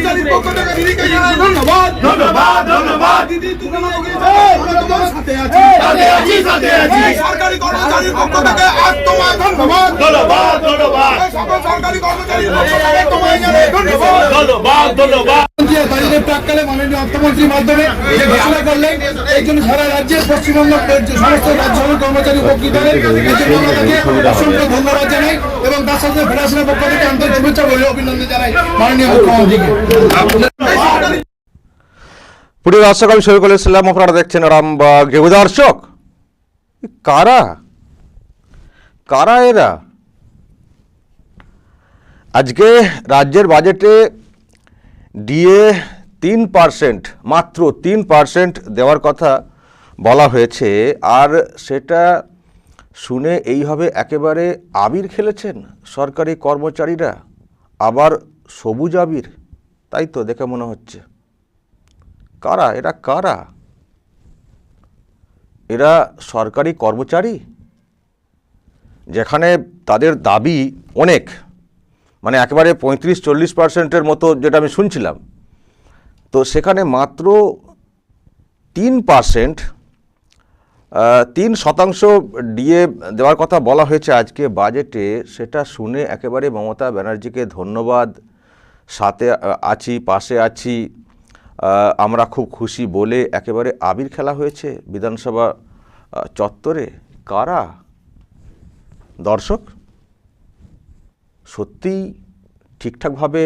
কর্মচারীর পক্ষ থেকে দিদিকে জানাই। ধন্যবাদ ধন্যবাদ ধন্যবাদ। দিদি তুমি এগিয়ে যাও, আমরা তোমার সাথে আছি। সাথে আছি সাথে আছি। এই সরকারি কর্মচারীর পক্ষ থেকে আজ তোমায় ধন্যবাদ ধন্যবাদ। ধন্যবাদ সকল সরকারি কর্মচারীর পক্ষ থেকে তোমায় জানাই। ধন্যবাদ। ধন্যবাদ ধন্যবাদ। বাজেটের প্রাককালে মাননীয় অর্থমন্ত্রীর মাধ্যমে যে ঘোষণা করলেন এই জন্য সারা রাজ্যের পশ্চিমবঙ্গ সমস্ত রাজ্যসভার কর্মচারী উপকৃত হবে এই জন্য আমরা তাকে অসংখ্য ধন্যবাদ জানাই এবং তার সাথে ফেডারেশনের পক্ষ থেকে আন্তরিক শুভেচ্ছা অভিনন্দন জানাই মাননীয় মুখ্যমন্ত্রীকে। প্রিয় দর্শক আমি শরীফুল ইসলাম আপনারা দেখছেন রামবাগ। দর্শক কারা? কারা এরা? আজকে রাজ্যের বাজেটে ডিএ তিন পার্সেন্ট, মাত্র তিন পার্সেন্ট দেওয়ার কথা বলা হয়েছে, আর সেটা শুনে এইভাবে একেবারে আবির খেলেছেন সরকারি কর্মচারীরা, আবার সবুজ আবির। তাই তো দেখে মনে হচ্ছে। কারা? এরা কারা? এরা সরকারি কর্মচারী? যেখানে তাদের দাবি অনেক। মানে একেবারে পঁয়ত্রিশ, চল্লিশ পার্সেন্টের মতো যেটা আমি শুনছিলাম। তো সেখানে মাত্র তিন পার্সেন্ট তিন শতাংশ ডিএ দেওয়ার কথা বলা হয়েছে আজকে বাজেটে। সেটা শুনে একেবারে মমতা ব্যানার্জিকে ধন্যবাদ সাথে আছি, পাশে আছি আমরা খুব খুশি বলে একেবারে আবির খেলা হয়েছে বিধানসভা চত্বরে। কারা? দর্শক? সত্যিই ঠিকঠাকভাবে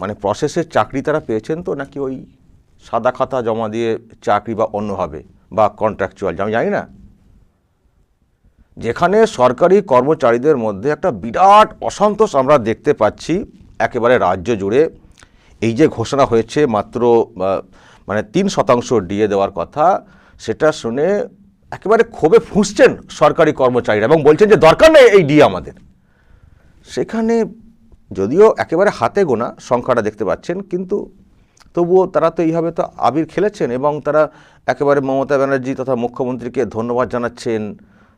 মানে প্রসেসের চাকরি তারা পেয়েছেন তো নাকি ওই সাদা খাতা জমা দিয়ে চাকরি বা অন্যভাবে বা কন্ট্রাকচুয়াল আমি জানি না। যেখানে সরকারি কর্মচারীদের মধ্যে একটা বিরাট অসন্তোষ আমরা দেখতে পাচ্ছি। একেবারে রাজ্য জুড়ে এই যে ঘোষণা হয়েছে মাত্র মানে তিন শতাংশ ডিএ দেওয়ার কথা, সেটা শুনে একেবারে ক্ষোভে ফুঁসছেন সরকারি কর্মচারীরা এবং বলছেন যে দরকার নেই এই ডিএ আমাদের। সেখানে যদিও একেবারে হাতে গোনা সংখ্যাটা দেখতে পাচ্ছেন, কিন্তু তবুও তারা তো এইভাবে তো আবির খেলেছেন এবং তারা একেবারে মমতা ব্যানার্জি তথা মুখ্যমন্ত্রীকে ধন্যবাদ জানাচ্ছেন।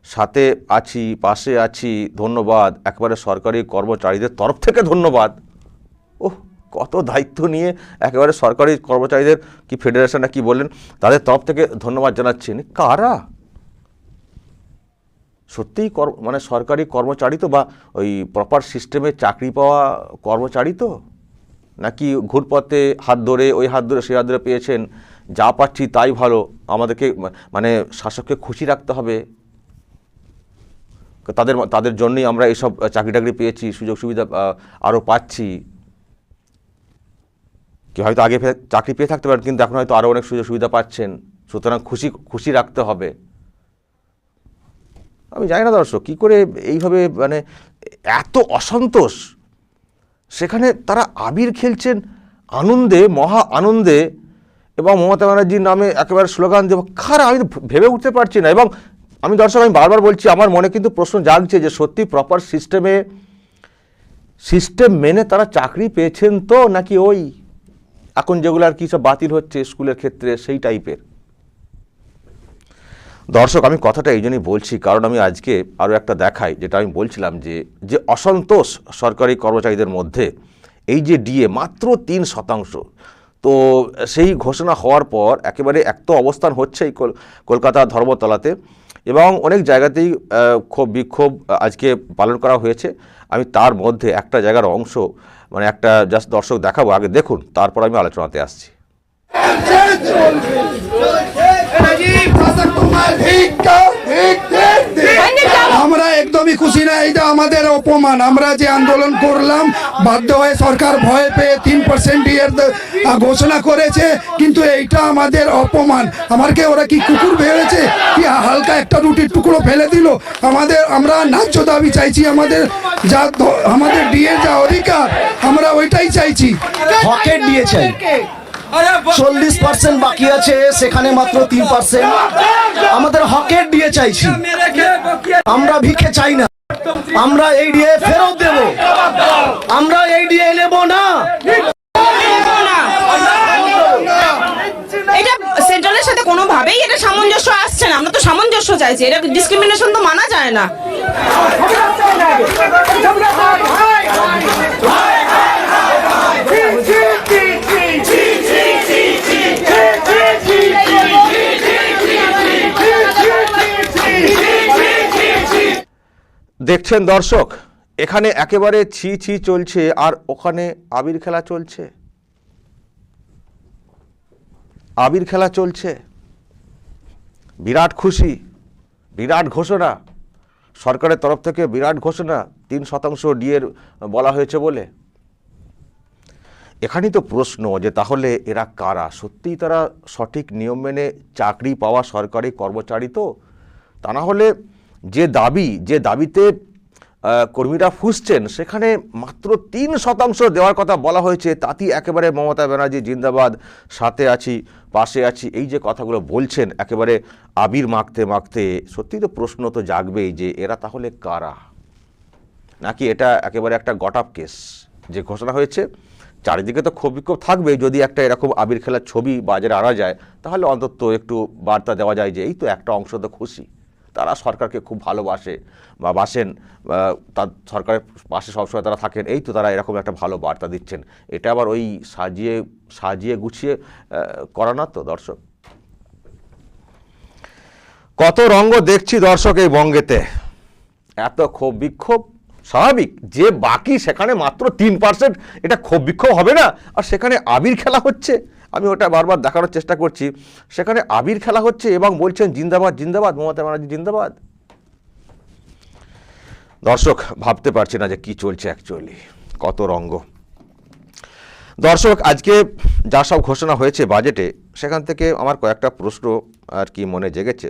সাথে আছি, পাশে আছি, ধন্যবাদ। একেবারে সরকারি কর্মচারীদের তরফ থেকে ধন্যবাদ। কত দায়িত্ব নিয়ে একেবারে সরকারি কর্মচারীদের কি ফেডারেশনটা কি বললেন, তাদের তরফ থেকে ধন্যবাদ জানাচ্ছেন কারা? সত্যিই মানে সরকারি কর্মচারী তো বা ওই প্রপার সিস্টেমে চাকরি পাওয়া কর্মচারী তো? নাকি ঘুরপথে হাত ধরে, ওই হাত ধরে, সেই হাত ধরে পেয়েছেন, যা পাচ্ছি তাই ভালো, আমাদেরকে মানে শাসককে খুশি রাখতে হবে। তাদের তাদের জন্যই আমরা এইসব চাকরি টাকরি পেয়েছি, সুযোগ সুবিধা আরও পাচ্ছি। কি হয়তো আগে চাকরি পেয়ে থাকতে পারেন, কিন্তু এখন হয়তো আরও অনেক সুযোগ সুবিধা পাচ্ছেন। সুতরাং খুশি খুশি রাখতে হবে। আমি জানি না দর্শক, কী করে এইভাবে মানে এত অসন্তোষ? সেখানে তারা আবির খেলছেন আনন্দে, মহা আনন্দে, এবং মমতা ব্যানার্জির নামে একেবারে স্লোগান দেব, খারা, আমি ভেবে উঠতে পারছি না। এবং আমি দর্শক, আমি বারবার বলছি, আমার মনে কিন্তু প্রশ্ন জাগছে যে সত্যি প্রপার সিস্টেমে সিস্টেম মেনে তারা চাকরি পেয়েছেন তো নাকি ওই? এখন যেগুলো আর কি সব বাতিল হচ্ছে স্কুলের ক্ষেত্রে সেই টাইপের। দর্শক, আমি কথাটা এই জন্যই বলছি, কারণ আমি আজকে আরও একটা দেখাই, যেটা আমি বলছিলাম যে যে অসন্তোষ সরকারি কর্মচারীদের মধ্যে এই যে ডিএ মাত্র তিন শতাংশ, তো সেই ঘোষণা হওয়ার পর একেবারে এক তো অবস্থান হচ্ছে এই কল- কলকাতা ধর্মতলাতে এবং অনেক জায়গাতেই ক্ষোভ বিক্ষোভ আজকে পালন করা হয়েছে। আমি তার মধ্যে একটা জায়গার অংশ মানে একটা জাস্ট দর্শক দেখাবো আগে দেখুন তারপর আমি আলোচনাতে আসছি আমরা একদমই খুশি না, এইটা আমাদের অপমান। আমরা যে আন্দোলন করলাম, বাধ্য হয়ে সরকার ভয় পেয়ে তিন পার্সেন্ট ইয়ের ঘোষণা করেছে, কিন্তু এইটা আমাদের অপমান। আমারকে ওরা কি কুকুর ভেবেছে কি হালকা একটা রুটির টুকরো ফেলে দিল? আমাদের, আমরা ন্যায্য দাবি চাইছি, আমাদের যা আমাদের ডিএ যা অধিকার, আমরা ওইটাই চাইছি। হকের দিয়েছেন চল্লিশ পার্সেন্ট বাকি আছে সেখানে মাত্র তিন পার্সেন্ট আমাদের হকের দিয়ে চাইছি আমরা ভিক্ষে চাই না আমরা এই দিয়ে ফেরত দেব আমরা এই দিয়ে নেব না এটা সেন্ট্রালের সাথে কোনোভাবেই এটা সামঞ্জস্য আসছে না আমরা তো সামঞ্জস্য চাইছি এটা ডিসক্রিমিনেশন তো মানা যায় না! দেখছেন দর্শক, এখানে একেবারে ছি ছি চলছে, আর ওখানে আবির খেলা চলছে। আবির খেলা চলছে। বিরাট খুশি, বিরাট ঘোষণা। সরকারের তরফ থেকে বিরাট ঘোষণা, তিন শতাংশ ডিএর বলা হয়েছে বলে। এখানেই তো প্রশ্ন যে তাহলে এরা কারা? সত্যিই তারা সঠিক নিয়ম মেনে চাকরি পাওয়া সরকারি কর্মচারী তো? তা না হলে যে দাবি, যে দাবিতে কর্মীরা ফুসছেন, সেখানে মাত্র তিন শতাংশ দেওয়ার কথা বলা হয়েছে। তাতেই একেবারে মমতা ব্যানার্জি জিন্দাবাদ, সাথে আছি, পাশে আছি। এই যে কথাগুলো বলছেন, একেবারে আবির মাখতে মাখতে, সত্যিই তো প্রশ্ন তো জাগবেই যে এরা তাহলে কারা? নাকি এটা একেবারে একটা গটাপ কেস? যে ঘোষণা হয়েছে, চারিদিকে তো ক্ষোভ বিক্ষোভ থাকবেই। যদি একটা এরকম আবির খেলার ছবি বাজারে আনা যায়, তাহলে অন্তত একটু বার্তা দেওয়া যায় যে এই তো একটা অংশ তো খুশি। তারা সরকারকে খুব ভালোবাসে বা বাসেন তার সরকারের পাশে সবসময় তারা থাকেন। এই তো তারা এরকম একটা ভালো বার্তা দিচ্ছেন। এটা আবার ওই সাজিয়ে সাজিয়ে গুছিয়ে করা না তো দর্শক? কত রঙ্গ দেখছি দর্শক এই বঙ্গেতে। এত ক্ষোভ, বিক্ষোভ, স্বাভাবিক। যে বাকি সেখানে মাত্র তিন পার্সেন্ট এটা ক্ষোভ বিক্ষোভ হবে না। আর সেখানে আবির খেলা হচ্ছে। আমি ওটা বারবার দেখানোর চেষ্টা করছি। সেখানে আবির খেলা হচ্ছে এবং বলছেন জিন্দাবাদ জিন্দাবাদ, মমতা ব্যানার্জি জিন্দাবাদ। দর্শক, ভাবতে পারছি না যে কি চলছে অ্যাকচুয়ালি কত রঙ্গ। দর্শক, আজকে যা সব ঘোষণা হয়েছে বাজেটে সেখান থেকে আমার কয়েকটা প্রশ্ন আর কি মনে জেগেছে।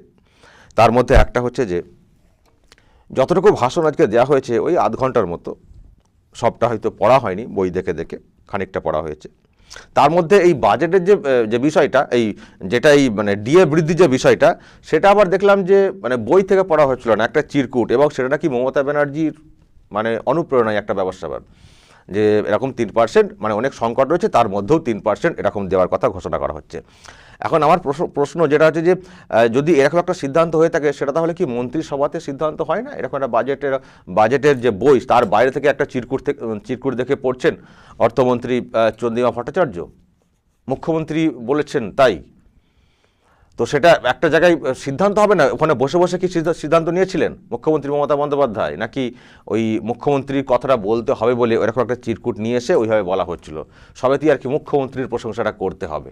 তার মধ্যে একটা হচ্ছে যে, যতটুকু ভাষণ আজকে দেওয়া হয়েছে ওই আধ ঘণ্টার মতো, সবটা হয়তো পড়া হয়নি, বই দেখে দেখে খানিকটা পড়া হয়েছে। তার মধ্যে এই বাজেটের যে যে বিষয়টা, এই যেটা এই মানে ডিএ বৃদ্ধির যে বিষয়টা, সেটা আবার দেখলাম যে মানে বই থেকে পড়া হয়েছিল না, একটা চিরকুট এবং সেটা নাকি মমতা ব্যানার্জির মানে অনুপ্রেরণায় একটা ব্যবস্থা যে এরকম তিন পার্সেন্ট মানে অনেক সংকট রয়েছে, তার মধ্যেও তিন পার্সেন্ট এরকম দেওয়ার কথা ঘোষণা করা হচ্ছে। এখন আমার প্রশ্ন যেটা হচ্ছে যে যদি এরকম একটা সিদ্ধান্ত হয়ে থাকে, সেটা তাহলে কি মন্ত্রিসভাতে সিদ্ধান্ত হয় না? এরকম একটা বাজেটের বাজেটের যে বই, তার বাইরে থেকে একটা চিরকুট থেকে চিরকুট দেখে পড়ছেন অর্থমন্ত্রী চন্দ্রিমা ভট্টাচার্য? মুখ্যমন্ত্রী বলেছেন তাই। তো সেটা একটা জায়গায় সিদ্ধান্ত হবে না? ওখানে বসে বসে কি সিদ্ধা- সিদ্ধান্ত নিয়েছিলেন মুখ্যমন্ত্রী মমতা বন্দ্যোপাধ্যায়? নাকি ওই মুখ্যমন্ত্রীর কথাটা বলতে হবে বলে এরকম একটা চিরকুট নিয়ে এসে ওইভাবে বলা হচ্ছিল? সবেতেই আর কি মুখ্যমন্ত্রীর প্রশংসাটা করতে হবে।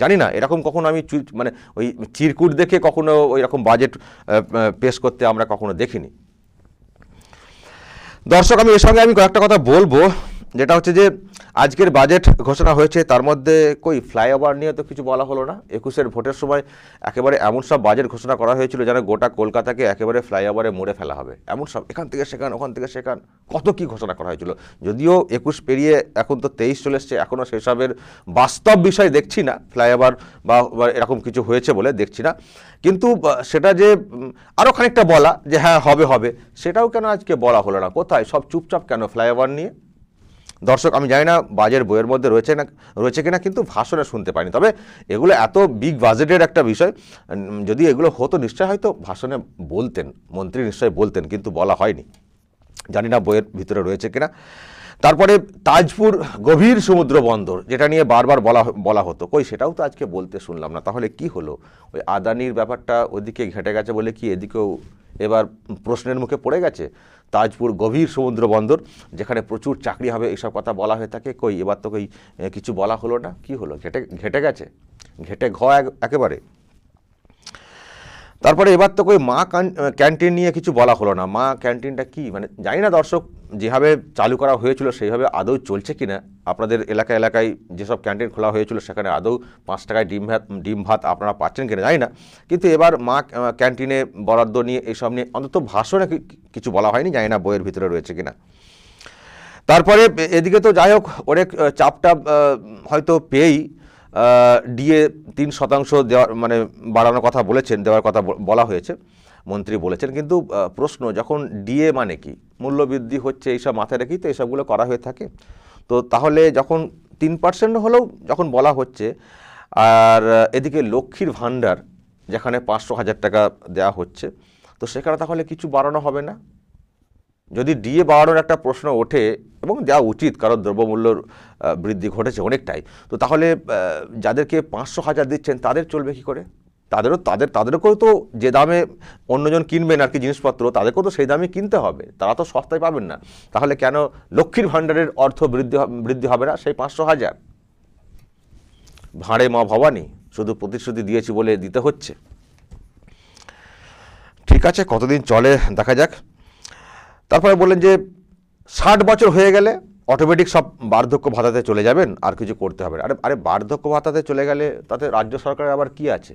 জানি না, এরকম কখনো আমি মানে ওই চিরকুট দেখে কখনো ওই রকম বাজেট পেশ করতে আমরা কখনো দেখিনি। দর্শক, আমি এর সঙ্গে আমি কয়েকটা কথা বলব। যেটা হচ্ছে যে আজকের বাজেট ঘোষণা হয়েছে, তার মধ্যে কই ফ্লাইওভার নিয়ে তো কিছু বলা হলো না। একুশের ভোটের সময় একেবারে এমন সব বাজেট ঘোষণা করা হয়েছিল যেন গোটা কলকাতাকে একেবারে ফ্লাইওভারে মুড়ে ফেলা হবে। এমন সব, এখান থেকে সেখান, ওখান থেকে সেখান, কত কি ঘোষণা করা হয়েছিল। যদিও একুশ পেরিয়ে এখন তো তেইশ চলে এসছে এখনও সেসবের বাস্তব বিষয় দেখছি না, ফ্লাইওভার বা বা এরকম কিছু হয়েছে বলে দেখছি না। কিন্তু সেটা যে আরও খানিকটা বলা যে হ্যাঁ হবে হবে, সেটাও কেন আজকে বলা হলো না? কোথায় সব চুপচাপ কেন ফ্লাইওভার নিয়ে? দর্শক, আমি জানি না বাজের বইয়ের মধ্যে রয়েছে না, রয়েছে কিনা, কিন্তু ভাষণে শুনতে পাইনি। তবে এগুলো এত বিগ বাজেটের একটা বিষয় যদি এগুলো হতো নিশ্চয় হয়তো ভাষণে বলতেন, মন্ত্রী নিশ্চয় বলতেন, কিন্তু বলা হয়নি। জানি না বইয়ের ভিতরে রয়েছে কিনা। তারপরে তাজপুর গভীর সমুদ্র বন্দর, যেটা নিয়ে বারবার বলা বলা হতো। কই, সেটাও তো আজকে বলতে শুনলাম না। তাহলে কি হলো? ওই আদানির ব্যাপারটা ওদিকে ঘেটে গেছে বলে কি এদিকেও এবার প্রশ্নের মুখে পড়ে গেছে? তাজপুর গভীর সমুদ্র বন্দর, যেখানে প্রচুর চাকরি হবে এইসব কথা বলা হয়ে থাকে। কই, এবার তো কই কিছু বলা হলো না। কি হলো? ঘেটে ঘেটে গেছে? ঘেটে ঘ এক- একেবারে। তারপরে এবার তো কই মা ক্যান্টিন নিয়ে কিছু বলা হলো না। মা ক্যান্টিনটা কি? মানে জানি না দর্শক, যেভাবে চালু করা হয়েছিল সেইভাবে আদৌ চলছে কিনা? আপনাদের এলাকা এলাকায় যেসব ক্যান্টিন খোলা হয়েছিল সেখানে আদৌ পাঁচ টাকায় ডিম ভাত ডিম ভাত আপনারা পাচ্ছেন কিনা জানি না। কিন্তু এবার মা ক্যান্টিনে বরাদ্দ নিয়ে এইসব নিয়ে অন্তত ভাষণে কি- কিছু বলা হয়নি, জানি না বইয়ের ভিতরে রয়েছে কিনা। তারপরে এদিকে তো যাই হোক, অনেক চাপটা হয়তো পেয়েই ডিএ তিন শতাংশ দেওয়ার মানে বাড়ানোর কথা বলেছেন, দেওয়ার কথা বলা হয়েছে, মন্ত্রী বলেছেন। কিন্তু প্রশ্ন, যখন ডিএ মানে কি? মূল্যবৃদ্ধি হচ্ছে এইসব মাথায় রেখেই তো এইসবগুলো করা হয়ে থাকে। তো তাহলে যখন তিন পার্সেন্ট হলেও যখন বলা হচ্ছে, আর এদিকে লক্ষ্মীর ভাণ্ডার, যেখানে পাঁচশো হাজার টাকা দেওয়া হচ্ছে, তো সেখানে তাহলে কিছু বাড়ানো হবে না? যদি ডিএ বাড়ানোর একটা প্রশ্ন ওঠে এবং দেওয়া উচিত, কারণ দ্রব্যমূল্যর বৃদ্ধি ঘটেছে অনেকটাই, তো তাহলে যাদেরকে পাঁচশো হাজার দিচ্ছেন তাদের চলবে কি করে? তাদেরও, তাদের, তাদেরকেও তো যে দামে অন্যজন কিনবেন আর কি জিনিসপত্র, তাদেরকেও তো সেই দামে কিনতে হবে, তারা তো সস্তায় পাবেন না, তাহলে কেন লক্ষ্মীর ভাণ্ডারের অর্থ বৃদ্ধি বৃদ্ধি হবে না সেই পাঁচশো হাজার? ভাঁড়ে মা ভবানী, শুধু প্রতিশ্রুতি দিয়েছি বলে দিতে হচ্ছে। ঠিক আছে, কতদিন চলে দেখা যাক। তারপরে বললেন যে ষাট বছর হয়ে গেলে অটোমেটিক সব বার্ধক্য ভাতাতে চলে যাবেন, আর কিছু করতে হবে। আরে আরে বার্ধক্য ভাতাতে চলে গেলে তাতে রাজ্য সরকারের আবার কি আছে?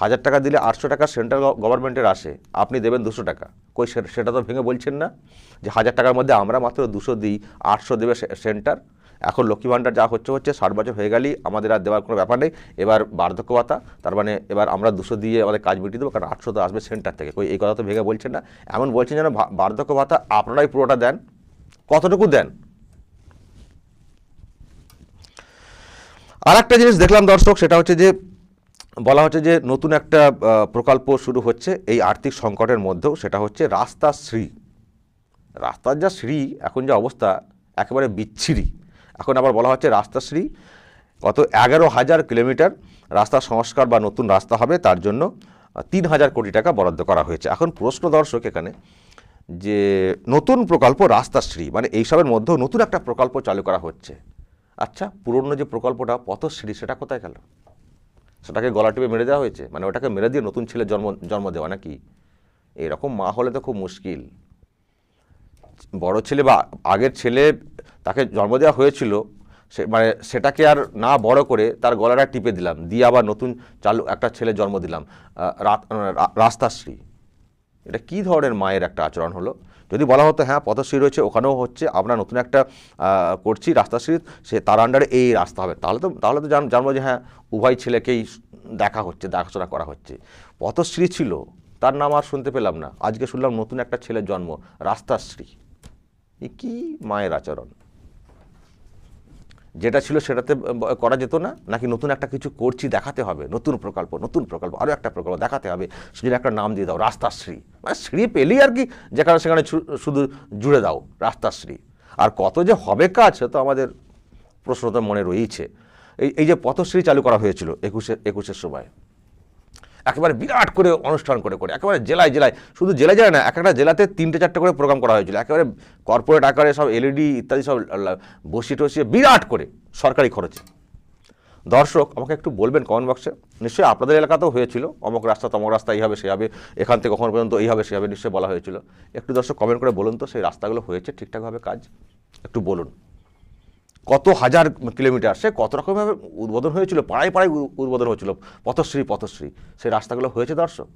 হাজার টাকা দিলে আটশো টাকা সেন্ট্রাল গভর্নমেন্টের আসে, আপনি দেবেন দুশো টাকা। কই সেটা তো ভেঙে বলছেন না যে হাজার টাকার মধ্যে আমরা মাত্র দুশো দিই, আটশো দেবে সেন্টার। এখন লক্ষ্মী ভাণ্ডার যা হচ্ছে হচ্ছে ষাট বছর হয়ে গেলেই আমাদের আর দেওয়ার কোনো ব্যাপার নেই। এবার বার্ধক্য ভাতা, তার মানে এবার আমরা দুশো দিয়ে আমাদের কাজ মিটিয়ে দেবো, কারণ আটশো তো আসবে সেন্টার থেকে। কই এই কথা তো ভেঙে বলছেন না। এমন বলছেন যেন বার্ধক্য ভাতা আপনারাই পুরোটা দেন। কতটুকু দেন? আর একটা জিনিস দেখলাম দর্শক, সেটা হচ্ছে যে, বলা হচ্ছে যে নতুন একটা প্রকল্প শুরু হচ্ছে এই আর্থিক সংকটের মধ্যেও, সেটা হচ্ছে রাস্তা শ্রী। রাস্তার যা শ্রী, এখন যা অবস্থা, একেবারে বিচ্ছিরি। এখন আবার বলা হচ্ছে রাস্তাশ্রী। গত এগারো হাজার কিলোমিটার রাস্তা সংস্কার বা নতুন রাস্তা হবে, তার জন্য তিন হাজার কোটি টাকা বরাদ্দ করা হয়েছে। এখন প্রশ্ন দর্শক এখানে, যে নতুন প্রকল্প রাস্তাশ্রী মানে এইসবের মধ্যেও নতুন একটা প্রকল্প চালু করা হচ্ছে। আচ্ছা পুরনো যে প্রকল্পটা, পথশ্রী, সেটা কোথায় গেল? সেটাকে গলা টিপে মেরে দেওয়া হয়েছে? মানে ওটাকে মেরে দিয়ে নতুন ছেলে জন্ম জন্ম দেওয়া নাকি? এরকম মা হলে তো খুব মুশকিল। বড় ছেলে বা আগের ছেলে তাকে জন্ম দেওয়া হয়েছিল, সে মানে সেটাকে আর না বড় করে তার গলাটা টিপে দিলাম, দিয়ে আবার নতুন চালু একটা ছেলে জন্ম দিলাম রাস্তাশ্রী। এটা কী ধরনের মায়ের একটা আচরণ হলো? যদি বলা হতো হ্যাঁ পথশ্রী রয়েছে, ওখানেও হচ্ছে, আমরা নতুন একটা করছি রাস্তাশ্রী, সে তার আন্ডারে এই রাস্তা হবে। তাহলে তো তাহলে তো জান, জানব যে হ্যাঁ উভয় ছেলেকেই দেখা হচ্ছে, দেখাশোনা করা হচ্ছে। পথশ্রী ছিল, তার নাম আর শুনতে পেলাম না। আজকে শুনলাম নতুন একটা ছেলের জন্ম, রাস্তাশ্রী। এ কী মায়ের আচরণ। যেটা ছিল সেটাতে করা যেত না, নাকি নতুন একটা কিছু করছি দেখাতে হবে, নতুন প্রকল্প নতুন প্রকল্প আরও একটা প্রকল্প দেখাতে হবে, সেজন্য একটা নাম দিয়ে দাও, রাস্তাশ্রী। মানে শ্রী পেলেই আর কি যেখানে সেখানে শুধু জুড়ে দাও, রাস্তাশ্রী। আর কত যে হবে কাজ, সে তো আমাদের প্রশ্ন তো মনে রয়েছে এই এই যে পথশ্রী চালু করা হয়েছিল একুশে, একুশের সময় একেবারে বিরাট করে অনুষ্ঠান করে করে। একেবারে জেলায় জেলায়। শুধু জেলায় জেলায় না, এক একটা জেলাতে তিনটে, চারটে করে প্রোগ্রাম করা হয়েছিল। একেবারে কর্পোরেট আকারে সব এলইডি ইত্যাদি সব বসিয়ে টসিয়ে বিরাট করে সরকারি খরচে। দর্শক, আমাকে একটু বলবেন কমেন্ট বক্সে নিশ্চয়ই আপনাদের এলাকাতেও হয়েছিল। অমুক রাস্তা, তমক রাস্তা, এই হবে সে হবে। এখান থেকে কখনো পর্যন্ত এই হবে সে হবে, নিশ্চয়ই বলা হয়েছিল। একটু দর্শক কমেন্ট করে বলুন তো, সেই রাস্তাগুলো হয়েছে ঠিকঠাকভাবে কাজ? একটু বলুন। কত হাজার কিলোমিটার, সে কত রকমভাবে উদ্বোধন হয়েছিল, পাড়ায় পাড়ায় উদ্বোধন হয়েছিল, পথশ্রী পথশ্রী। সেই রাস্তাগুলো হয়েছে দর্শক।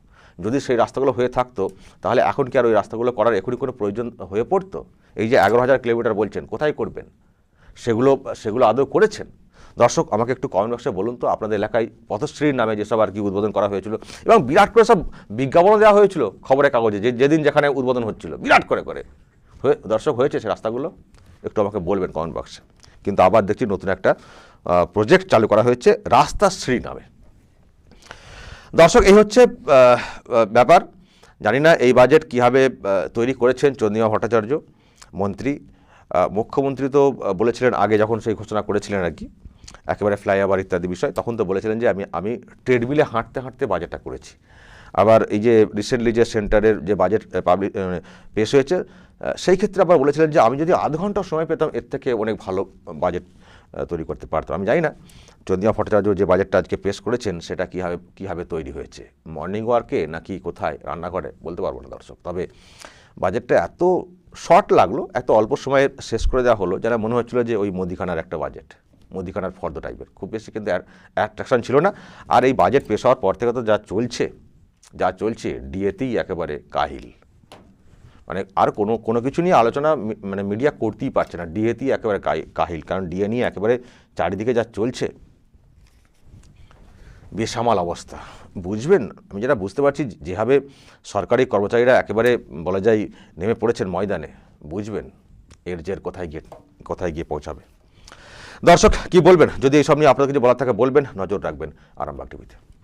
যদি সেই রাস্তাগুলো হয়ে থাকতো, তাহলে এখন কি আর ওই রাস্তাগুলো করার এখনই কোনো প্রয়োজন হয়ে পড়তো? এই যে এগারো হাজার কিলোমিটার বলছেন, কোথায় করবেন? সেগুলো সেগুলো আদৌ করেছেন? দর্শক, আমাকে একটু কমেন্ট বক্সে বলুন তো, আপনাদের এলাকায় পথশ্রীর নামে যেসব আর কি উদ্বোধন করা হয়েছিল এবং বিরাট করে সব বিজ্ঞাপনও দেওয়া হয়েছিল খবরের কাগজে, যে, যেদিন যেখানে উদ্বোধন হচ্ছিল, বিরাট করে করে। দর্শক, হয়েছে সে রাস্তাগুলো? একটু আমাকে বলবেন কমেন্ট বক্সে কিন্তু আবার দেখছি নতুন একটা প্রজেক্ট চালু করা হয়েছে রাস্তাশ্রী নামে। দর্শক, এই হচ্ছে ব্যাপার। জানি না এই বাজেট কীভাবে তৈরি করেছেন চন্দ্রিমা ভট্টাচার্য, মন্ত্রী। মুখ্যমন্ত্রী তো বলেছিলেন আগে যখন সেই ঘোষণা করেছিলেন আর কি, একেবারে ফ্লাইওভার ইত্যাদি বিষয়, তখন তো বলেছিলেন যে আমি আমি ট্রেডমিলে হাঁটতে হাঁটতে বাজেটটা করেছি। আবার এই যে রিসেন্টলি যে সেন্টারের যে বাজেট পাবলিক পেশ হয়েছে সেই ক্ষেত্রে আবার বলেছিলেন যে আমি যদি আধ ঘণ্টা সময় পেতাম, এর থেকে অনেক ভালো বাজেট তৈরি করতে পারতাম। আমি জানি না, চন্দ্রিমা ভট্টাচার্য যে বাজেটটা আজকে পেশ করেছেন, সেটা কীভাবে কীভাবে তৈরি হয়েছে? মর্নিং ওয়ার্কে নাকি কোথায় রান্নাঘরে? বলতে পারব না দর্শক। তবে বাজেটটা এত শর্ট লাগল, এত অল্প সময়ে শেষ করে দেওয়া হলো যারা মনে হচ্ছিল যে ওই মুদিখানার একটা বাজেট মুদিখানার ফর্দ টাইপের খুব বেশি কিন্তু অ্যাট্রাকশন ছিল না। আর এই বাজেট পেশ হওয়ার পর থেকে তো যা চলছে যা চলছে ডিএতেই একেবারে কাহিল। মানে আর কোনো কোনো কিছু নিয়ে আলোচনা মানে মিডিয়া করতেই পারছে না। ডিএতেই একেবারে কাহি- কাহিল। কারণ ডিএ নিয়ে একেবারে চারিদিকে যা চলছে, বেসামাল অবস্থা। বুঝবেন? আমি যেটা বুঝতে পারছি, যেভাবে সরকারি কর্মচারীরা একেবারে বলা যায় নেমে পড়েছেন ময়দানে, বুঝবেন এর জের কোথায় গিয়ে কোথায় গিয়ে পৌঁছাবে। দর্শক, কি বলবেন? যদি এইসব নিয়ে আপনাদের কিছু বলার থাকে, বলবেন, নজর রাখবেন আরামবাগ টিভিতে।